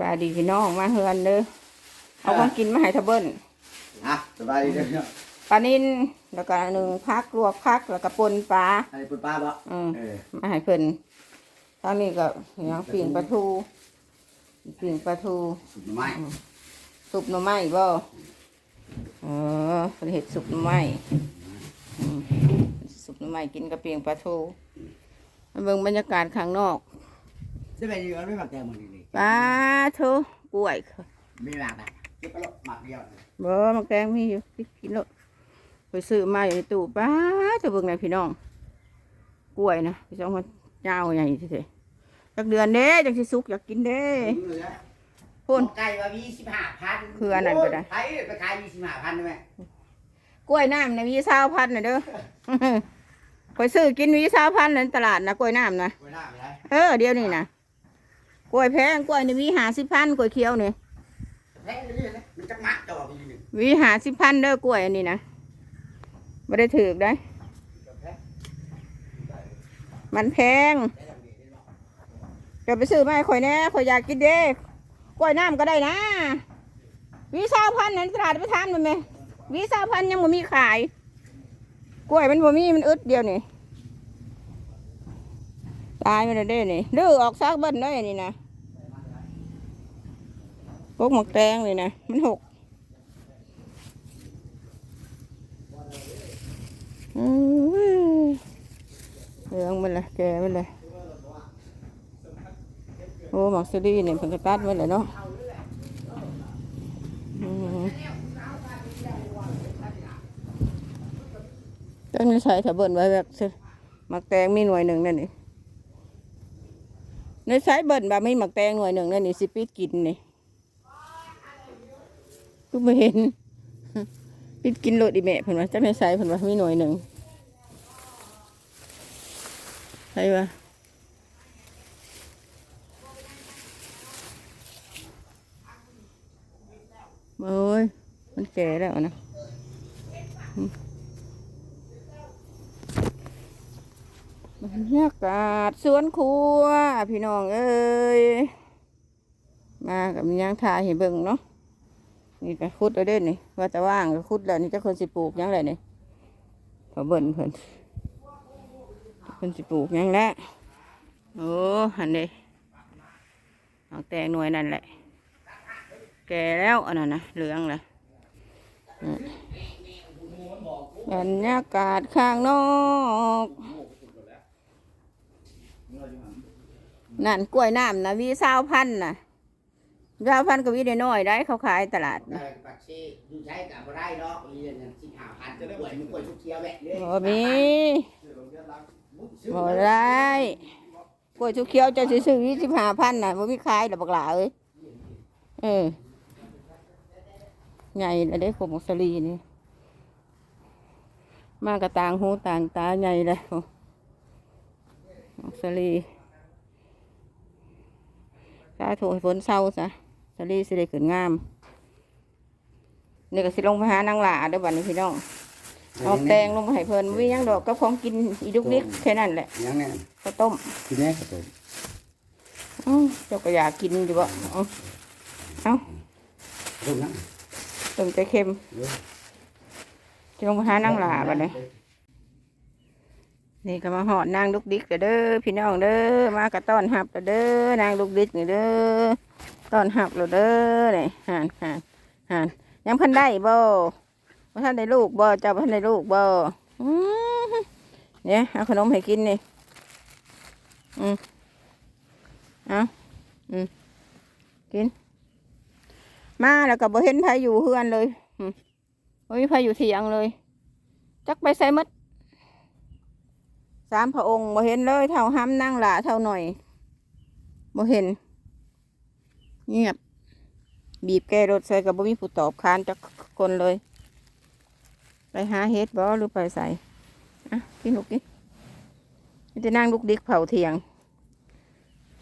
บายดีพี่น้องมาเฮือนเด้อเอาของกินมาให้ทะเบิ้ลอะสบายดีเด้อปลานินแล้วก็หนึ่งพักลวกพักแล้วก็ปนปลาอันนี้เป็นป้าบ่อืมเออมาให้เพิ่นทางนี้ก็อย่างปิ่งปลาทูปิ่งปลาทูสุดหน่อไม้สุปหน่อไม้บ่เออเพิ่นเฮ็ดสุปหน่อไม้อืมสุปหน่อไม้กินกับปิ่งปลาทูมาเบิ่งบรรยากาศข้างนอกจะไปยืนไม่หมักแกงมันนี่ ปลาทูกล้วยมีหมากอะเก็บไปแล้วหมักเดียวบ่มักแตงมีอยู่สิกินแล้วไปซื้อมาอยู่ในตู้ป้าจะเบิ่งไหนพี่น้อง กล้วยนะพี่น้องมันยาวใหญ่ทีเดียวจักเดือนเด้จังสิสุกอยากกินเด้พุ่น ไก่ว่ามีสิบห้าพันคืออันนั้นก็ได้ไก่ไปขายมีสิบห้าพันได้ไหมกล้วยน้ำนะมีสาวพันนะเด้อ คอยซื้อกินมีสาวพันในตลาดนะกล้วยน้ำนะ ไว้หน้าไปได้ เออเดี๋ยวนี้นะ กล้วยแพงกล้วยนี่มีหาสิบพันกล้วยเขียวนี่แพงเลยนะมันจะมักต่อไปอยู่หนึ่งมีหาสิบพันเด้อกล้วยอันนี้นะไม่ได้ถือได้ มันแพงจะไปซื้อมาให้ข่อยแน่ข่อยอยากกินเด้กล้วยน้ำก็ได้นะวีสาวพันในตลาดไปทานมันไหมวีสาวพันยังบ่มีขาย กล้วยมันบ่มีมันอึดเดียวนี่ตายมันเลยเด้นี่ดื้อออกซากเบิ้ลได้นี่นะ พวกหมกแตงนี่นะ มันหกอืมเหลืองมันเลยแก่มันเลยโอ้หมักซีรีเนี่ยเพิ่งกระตัดมันเลยเนาะต้นนี้ใส่ถ้าเบิ่นไว้แบบซื้อหมักแตงมีหน่วยหนึ่งนั่นนี่ในใช้เบิ่นแบบไม่หมักแตงหน่วยหนึ่งนั่นนี่สิปิดกินนี่ ก็ไม่เห็นปิดกินโลดอีแม่เพิ่นว่าจะไม่ใส่เพิ่นว่ามีหน่วยหนึ่งใช่ปะโอ้ยมันแก่แล้วนะบรรยากาศสวนครัว พี่น้องเอ้ย มากับมีหยังทายให้เบิ่งเนาะ นี่ก็คุดเอาเด้นนี่ว่าจะว่างก็คุดแล้วนี่เจะคนสิปลูกยังไรนี่พอเบิ่นเพิ่นเพิ่นสิปลูกยังแล้วโอ้หันเด้เอาแตงหน่วยนั่นแหละ แก่แล้วอันนั้นนะเหลืองเลยบรรยากาศข้างนอกนั่นกล้วยน้ำนะวีสาวพันธุ์นะ สาวพันธุ์ก็วีได้น้อยได้เขาขายตลาดได้ปักชีอยู่ใช้กับบ่ได้ดอกอีเดือนสิบห้าพันจะได้ป่วยมันป่วยทุกเที่ยวแหละเลยบ่มีบ่ได้กล้วยชุกเขียวจะซื้อยี่สิบห้าพันน่ะบ่มีขายดอกบักหลาเอ้ยเออใหญ่แล้วได้ขมกสลีนี่มากระต่างหูต่างตาใหญ่เลยโอ้หมกสลีสาธุให้ฝนเศร้าซะ สลีสิได้ขึ้นงามนี่ก็สิลงไปหานางหลาเด้อบัดนี้พี่น้องเอาแตงลงมาให้เพิ่นวิยังดอกก็ของกินอีดุกดิกแค่นั้นแหละยังไงข้าวต้มทีนี้ก็ตัวอ้าวเจ้าก็อยากกินอยู่บ่เอาเอาตรงนั้นต้มใจเค็มจะลงไปหานางหลาบัดนี้นี่ก็มาหอดนางลูกดิกเด้อพี่น้องเด้อมากระต้อนหับเด้อนางลูกดิกนี่เด้อ ตอนหับเราเด้อนี่ห่านห่านห่านยังพันได้บ่ว่าท่านได้ลูกบ่เจ้าบ่ท่านได้ลูกบ่เนี่ยเอาขนมให้กินนี่อืมเอาอืมกิน มาแล้วก็บ่เห็นไผอยู่เฮือนเลยอืมบ่มีไผอยู่เถียงเลย จักไปใส่หมดสามพระองค์บ่เห็นเลย เท่าห้ำนั่งหละเท่าหน่อยบ่เห็น เงียบ บีบแกรถใส่กับบ่มีผู้ตอบคานจักคนเลย ไปหาเฮ็ดบ่หรือไปใส่อะกินลูกกินจะนั่งลูกดิกเผาเทียง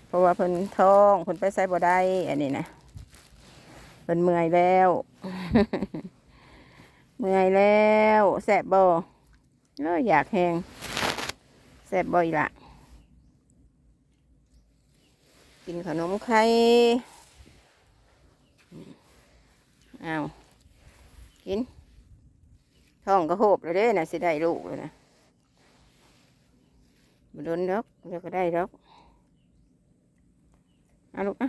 เพราะว่าเพิ่นท้องเพิ่นไปใส่บ่ได้อันนี้นะเพิ่นเมื่อยแล้ว เมื่อยแล้วแสบบ่เอออยากแหงแสบบ่อีกละกินขนมไข่ อากินท้องก็โหบเลยเด้นะสิได้ลูกเลยนะบ่โดนดอกเดี๋ยวก็ได้ดอกเอาลูกนะ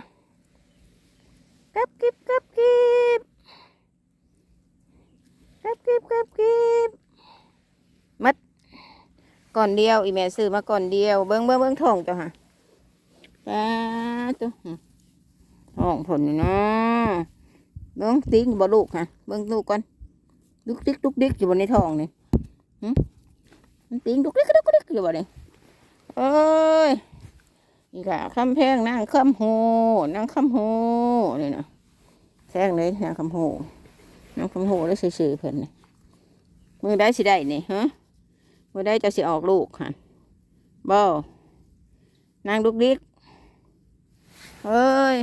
กับกิบกับกิบกับกิบกับกิบมัดก่อนเดียว อีแม่ซื้อมาก่อนเดียว เบิ้งเบิ้งเบิ้งท้องจ้ะฮะป้าตัวท้องผลนี่เนาะ เบิ้งติ้งบ่ลูกฮะเบิ้งลูกก่อนดุกดิกดุกดิกอยู่บนในท้องนี่หึมันติ้งดุกดิกดุกดิกอยู่บนนี่เอ้ยนี่ค่ะคำแพงนางคำโหนางคำโหนี่นะแซงเลยนางคำโหนางคำโหแล้วซื่อๆเพิ่นนี่มือได้สิได้นี่ฮะมือได้จะสิออกลูกค่ะบ่นางดุกดิกเอ้ย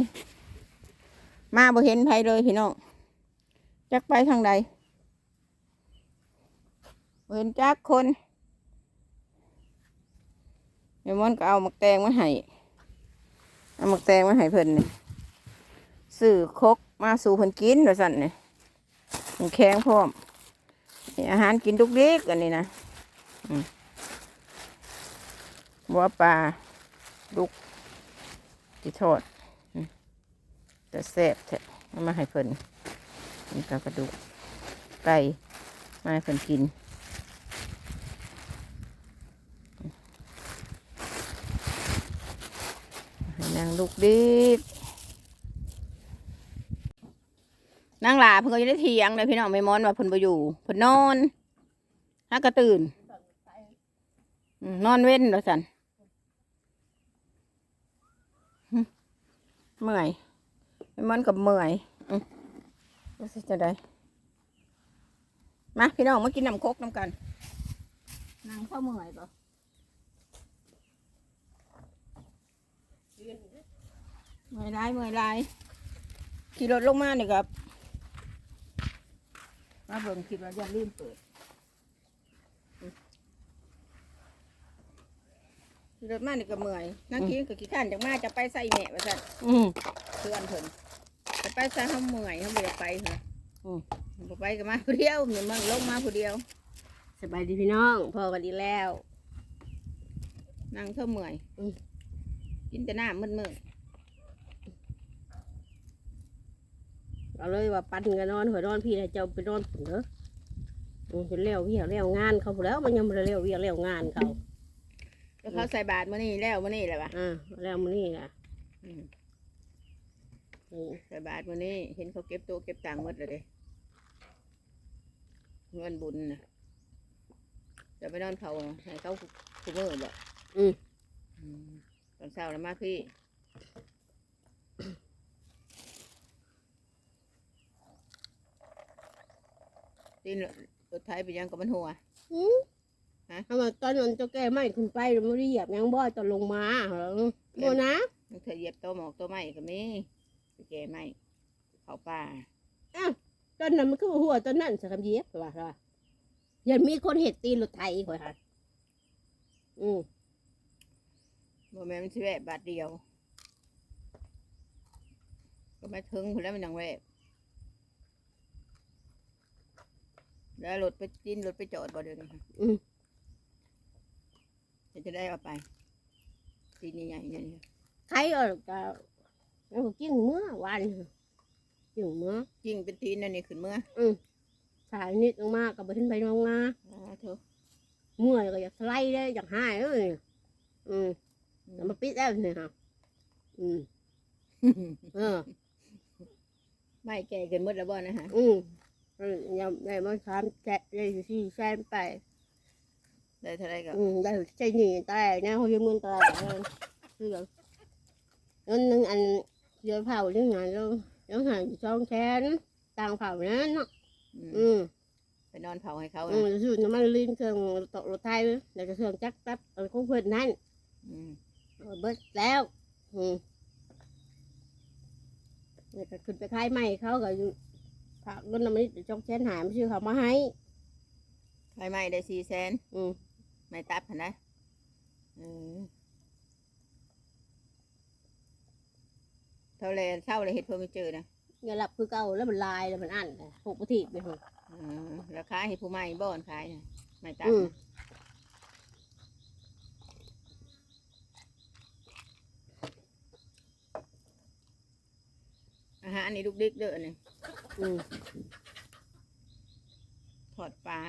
มาบ่เห็นไผเลยพี่น้องจักไปทางใดเห็นจักคนเดี๋ยวมันก็เอาหมักแตงมาให้เอาหมักแตงมาให้เพิ่นนี่ซื้อคกมาสู่เพิ่นกินว่าสั่นนี่มันแข็งพร้อมีอาหารกินทุกเด็กอันนี้นะอืมบัวปลาดุกที่ทอด แต่แซ่บแท้มาให้เพิ่นนี่ก็กระดูกไก่มาให้เพิ่นกินให้นางลูกดิกนางหลาเพิ่นก็อยังได้เถียงเลยพี่น้องไม่มอนว่าเพิ่นบ่อยู่เพิ่นนอนฮักก็ตื่นนอนเว้นแล้วสันเมื่อย ม่มอนกับเมื่อยอืมรู้สึกจะได้มาพี่น้องมากินน้ำโคกน้ำกันนางเข้าเมื่อยปะเมื่อยไรเมื่อยไรขี่รถลงมาเนี่ยครับ มาเบิ่งคลิปแล้วอย่าลืมเปิดขี่รถมาเนี่ยก็เมื่อยนั่งกินก็ขี้ข้านจากมาจะไปใส่แม่ว่าสั่นอืมเพื่อนเพิ่นจะ ไปใส่ห้าเมื่อยเขาไม่ได้ไปเหรออืม บ่ไปก็มาผู้เดียวเนี่ยมันลงมาผู้เดียว สบายดีพี่น้อง พอกันดีแล้ว นั่งเท่าเมื่อยอืม กินแต่น้ำมืดมืดเอาเลยว่าปันกันนอนหัวนอนพี่นะเจ้าไปนอนผุนเด้ออืมจะเลี้ยวเวียเลี้ยวงานเขาพู้นแล้วมันยังไม่ได้เลี้ยวเวียเลี้ยวงานเขาๆแล้วเขาใส่บาตรมื้อนี้แล้วมื้อนี้แหละวะอ่าแล้วมันนี่นะอืม อืมใส่บาทวันนี้เห็นเขาเก็บตัวเก็บตังค์หมดเลยเด้เงินบุญนะจะไปนอนเขาให้เขาคุมือบ่อืมอืมตอนเช้าแล้วมาพี่ตีนรถไถไปยังกับมันหัวอืมฮะทำไมตอนนั้นเจ้าแก่ไม่ขึ้นไปไม่ได้เหยียบหยังบ่อยตอนลงมาเหรอโมนะมันเคยเหยียบตัวหมอกตัวไม้ก็มี ไปแก่ไม้เขาป่าตอนนั้นมันคือหัวตอนนั้นสักคำเหยียบว่าว่ายันมีคนเห็ดตีนรถไถข่อยค่ะอืมบ่แม่นมันสิแวะบาทเดียว ก็ไม่ถึงคนแล้วมันยังแวะแล้วรถไปจินรถไปจอดบ่เดี๋ยวนี้ค่ะอืมเดี๋ยวจะได้เอาไปทีนี้ใหญ่ๆเนี่ยนี่ใครก็ก็ แล้วก็กิ้งเมื่อวันกิ้งเมื่อยิ่งเป็นทีนนั่นนี่ขึ้นเมื่อสายนิดลงมากับไปขึ้นไปลงมาอ่าเถอะเมื่อยก็อยากสไลด์ได้อยากหายเอ้ยอืมอืแล้วมมาปิดแล้วเนี่ยครับอืมเออ ไม่แก่เกินหมดแล้วบ่นะฮะอืมเออยังได้มาสามแสนได้สี่แสนไปได้เท่าไรก็อืมได้ใจหนีแต่เนี่ยเขายืมเงินตลาดเออคือแบบเงินหนึ่งอัน เยอะเผาเรื่องงานแล้วแล้วหายสองแสนต่างเผานั้นเนาะอืมอืมไปนอนเผาให้เขาอืนะมซื้อน้ำมันลินเครื่องตกรถไทยแล้วก็เครื่องจักรตัดเออของเพื่อนนั่นอืมเอาเบิดแล้ว อืมแล้วก็ขึ้นไปขายใหม่เขาก็อยู่ฝากเงินน้ำมันจอกแสนหายไม่ชื่อเขามาให้ไฟไหม้ได้สี่แสนอืมไม่ตับหันนะเออเท่าไรเศร้าเลยเห็ดเพิ่มไม่เจอนะอย่าหลับคือเก่าแล้วมันลายแล้วมันอั้นหกประทีไปหกอืมราคาให้ผู้ใหม่บ่อนขายน่ะไม่ตัดอืมน่ะอาหารนี่ลูกดิกเด้อนี่อืมทอดปลา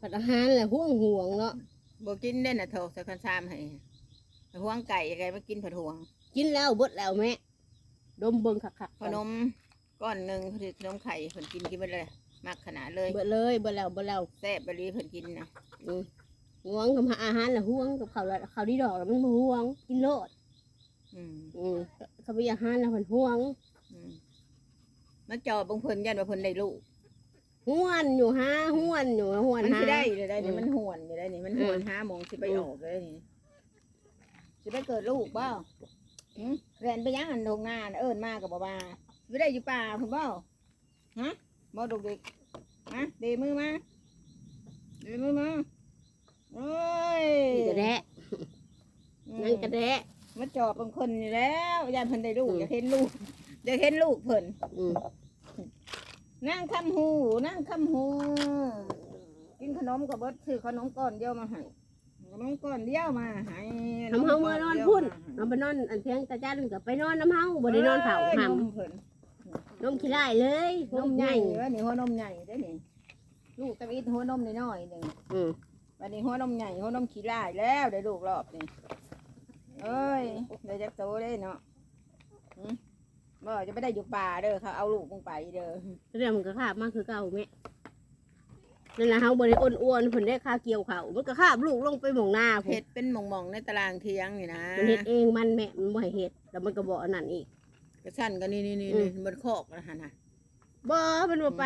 ผัดอาหารแหละห่วงห่วงเนาะบ่กินได้น่ะโถสักคันซามให้ ไปห่วงไก่ไก่มากินผัดห่วงกินแล้วเบดแล้วแม่ดมเบิ่งคักๆขนมก้อนหนึ่งผลิตขนมไข่เพิ่นกินกินไปเลยมักขนาดเลยเบิดเลยเบิดแล้วเบิดแล้วแซ่บบรีเพิ่นกินนะอืมห่วงกับอาหารแหละห่วงกับเขาวละเขาวดีดอกแล้วมันบ่ห่วง กินโลด อืมอืมเขาไปอาหารแล้วมันห่วงอืมมาจอบางเพิ่นยันว่าเพิ่นได้ลูกห่วนอยู่ฮะห่วนอยู่ห่วนมันหาสิได้เลยได้นี่อืมมันห่วนอยู่ได้นี่มันห่วนห้าโมงสิไปอืมออกเลยนี่สิ ไปเกิดลูกเปล่าหืมแรนไปยังอันทงนาน่ะเอิ้นมากับบ่มาสิไปได้อยู่ป่าคุณเปล่าฮะบ่ดุกดิกมาเดมือมาเดมือมาโอ้ยนี่กระแดะอืมนั่นกระแดะมาจอบบางคนนี่แล้วยานเพิ่นได้ลูกอืมอยากเห็นลูกอยากเห็นลูกเพิ่น อืมนั่งคำหูนั่งคำหู กินขนมกับเบิดซื้อขนมก้อนเดียวมาให้ ขนมก้อนเดียวมาให้ทำเฮาเมื่อนอนพุ่นเอาไปนอนอันเพียงตาจันกับไปนอนน้ำเฮาบ่ได้นอนเผาอ้ยหนมเพิ่นำนมขี้ได้เลยนนมมใหใหญ่ญ่เว้ยนี่หัวนมใหญ่ได้อนี่ลูกตะวิดหัวนมน้อยๆหนึ่งอืมวันนี้หัวนมใหญ่หัวนมขี้ลายแล้วได้ลูกรอบนี่เอ้ยได้จักโตได้เนาะหืมบ่จะไม่ได้อยู่ป่าเด้อเขาเอาลูกมึงไปเด้อเรื่องมันก็คาบมากคือเก่าแม่ นั่นแหละเฮาบ่ได้อ้วนๆเพิ่นได้ค่าเกี่ยวเขามันก็คาบลูกลงไปหม่องหน้าพุ่เห็นดเป็นหม่องๆในตารางเทียงนี่นะมันเฮ็ดเองมันแม่มันบ่ให้เฮ็ดแล้วมันก็บ่อันนั้นอีก กระชั้นกันนี่นี่นี่อืมนี่มันคอกนะฮะนะบ่มันบ่ไป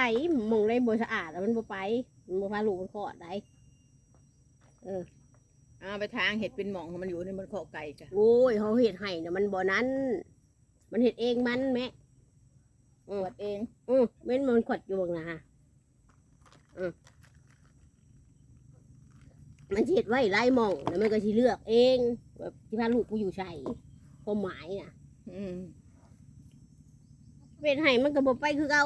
หม่องใดบ่สะอาดแล้วมันบ่ไปมันบ่พาลูกมันคลอดได้เอาไปทางเห็ดเป็นหม่องของมันอยู่ในมันคอกไก่จ้ะโอ้ยเฮาเฮ็ดให้น่ะมันบ่นั้น มันเฮ็ดเองมันแม่ตรวจเอง อือเว้นมันขดอยู่บ่งนะอือ มันสิเฮ็ดไว้หลายหม่องแล้วมันก็สิเลือกเองแบบที่พาลูกกูอยู่ใส่ความหมายน่ะอืมเว้นให้มันก็บ่ไปคือเก่า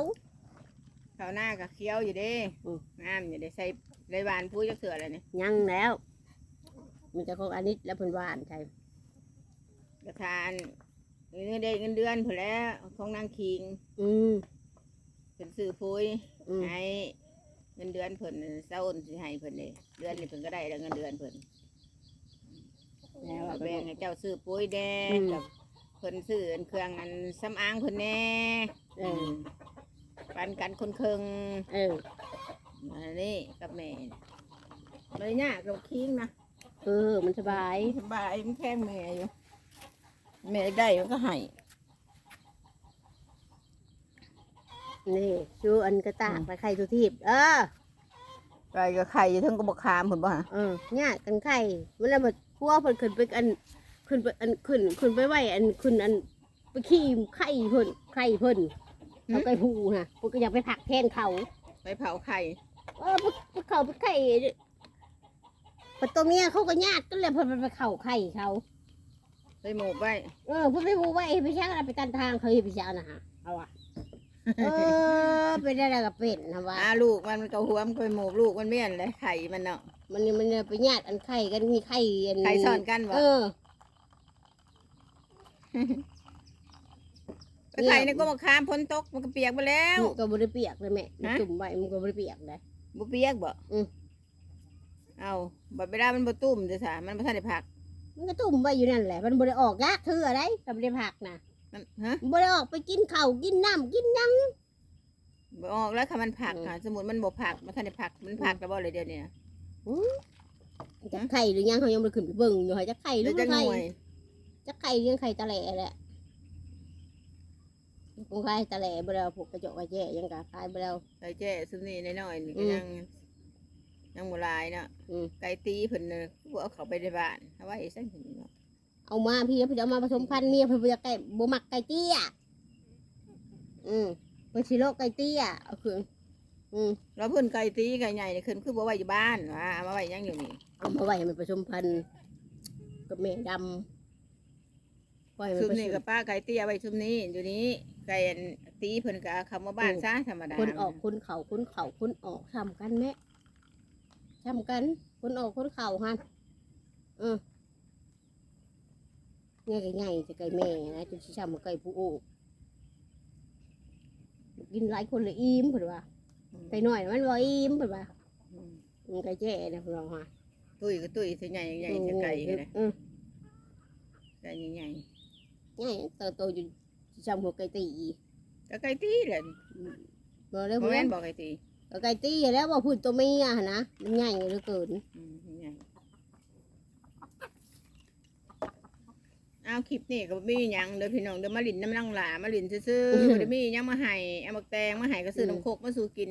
ข้าวหน้ากับเคี้ยวอยู่เด้อืม น้ำอยู่เด้ใส่ไรหวานพูดจักเสืออะไรนี่ยังแล้ว มันจะของอันนี้แล้วเพิ่นหวานใช่กระทานเงินเดือนเงินเดือนพอแล้วของนางคิงอืมเป็นซื้อพุยอืมให้ เงินเดือนเพิ่นเศร้าสิให้เพิ่นเลยเดือนนี้เพิ่นก็ได้แล้วเงินเดือนเพิ่นแล้วเอาอะแบ่งให้เจ้าซื้อปุ๋ยแดงอืมกับเพิ่นซื้ออันเครื่องอันสำอางเพิ่นแน่เออปันกันคนเคิงเอออันนี้กับแม่เลยยากเราคิงนะเออมันสบายสบายมันแพงแม่อยู่แม่ได้มันก็ให้ นี่ชูอันกระตากไปไข่ทุทีบเออไปกับไข่อยู่เทั้งกระบอกคามผลบ่ฮะเออเนี่ยกันไข่เวลาแบบพัวเพิ่นขึ้นไปอันขึ้นไปอันขึ้นขึ้นไปไหวอันขึ้นอันไปขี้ไข่เพิ่นไข่เพิ่นเอาไปหูฮะเพิ่นก็อยากไปผักแทนเขา ไปเผาไข่เออไปไปเขาไปไข่ปตัวเมียเขาก็ญาติกันเลยเพิ่นไปเข่าไข่เขา ไปหมกไว้เออเพิ่นไปหูไว้ไปช่างอะไรไปกันทางเขาให้ไปช่างนะฮะเอาอะ เออเป็นอะไรกับเป็นนะวะอาลูกมันมันก็หัวมันก็ไปหมกลูกมันเมี่ยนเลยไข่มันเนาะ มันมันไปญาติอันไข่กันมีไข่อันไข่ซ่อนกันบ่ เออไปไข่ในกระบอกคามพ้นตกมันก็เปียกไปแล้ว มันก็บริเปียกเลยแม่ฮะ จุ่มไว้มันก็บริเปียกเลย บ่เปียกบ่อืม เอาบัดเวลามันบ่ตุ้มเด้อสามันบ่ทันได้ผัก มันก็ตุ่มไว้อยู่นั่นแหละ มันบริออกยากเธออะไรก็บริผักนะ มันฮะบริออกไปกินข้าวกินน้ำกินหยังบ่ออกแล้วค่ะมันผักอืมค่ะ สมมุติมันบ่ผักมันทันได้ผักมันผักแล้วบ่เลยเดี๋ยวนี้จะไข่หรือยังเขายังไม่ขึ้นไปเบิ่งอยู่เหรอจะไข่หรืแล้อวจะไม่หไข่น่วยจะไข่ยังไข่ตะแหล่แหละคงไข่ตะแหล่บริเอาพวกกระจกกระแจยังกะขายบริเอา ใส่แจ้ซุมนี้น้อยๆนี่ก็อืมยังยังบ่หลายเนาะอืม ไก่ตีเพิ่นน่ะบ่เอาเข้าไปในบ้านเอาไว้ซั่นเนาะ เอามาพี่พี่เอามาผสมพันธุ์เมียเพื่อไก่บ่มักไก่เตี้ยอืมเป็นชิโลไก่เตี้ยเอาคืออืมแล้วเพิ่นไก่ตีไก่ใหญ่นี่ขึ้นคือบ่ไว้อยู่บ้านว่าเอามาไว้ยังอยู่นี่เอามาไว้ให้มันผสมพันธุ์กับแม่ดปล่อยมันซุมไปนี่สุกับป้าไก่เตี้ยไว้ซุมนี้อยู่นี้ไก่อันตีเพิ่นก็เอาคำว่าบ้านซะธรรมดาคนออกคนเข่าคนเข่าคนออกทำกันแม่ทำกันคนออกคนเข่าฮันเออ ไงไก่ไงจะไก่แม่นะจนชิชำมาไก่ผู้โอกกินหลายคนเลยอิ่มเพิ่นว่าไก่น้อยน่ะมันบ่อิ่มเพิ่นว่าอืมมันไก่แจ้นะเพิ่นว่าฮะตุ้ยก็ตุ้ยสิใหญ่ใหญ่จะไก่ก็ได้เออไก่ใหญ่ไงโตโตอยู่ชิชำหัวไก่ตีๆก็ไก่ตีแหละบ่ได้บ่บ่แม่แม่นนบอกไก่ตีก็ไก่ตีแล้วบ่พูดตัวเมียหั่นนะมันใหญ่เหลือเกิน อืมใหญ่ เอาคลิปนี่ก็บ่มีหยังเด้อพี่น้องเด้อมาลินน้ำลังหลามาลินซื่อๆบ่ได้มีหยังมาให้เอามักแตงมาให้ก็ซื้อน้ำโคกมาสู่กิน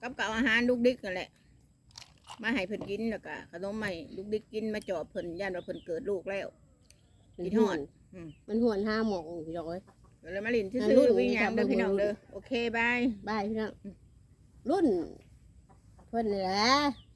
กับกับอาหารลูกดิกนั่นแหละ มาให้เพิ่นกินแล้วก็ขนมมาให้ลูกดิกกินมาจอบเพิ่นย่านว่าเพิ่นเกิดลูกแล้ว มันกินหฮวอดนอืม มันหวนห้าโมงพี่น้องเอ้ย ก็เลยมาลินซื่อ่ารุ่อนๆวิ่งนี้หยังเด้อค่ะพี่น้องเบิ่งเด้อโอเคบาย บายพี่น้องรุ่นเพิ่นนี่แหละ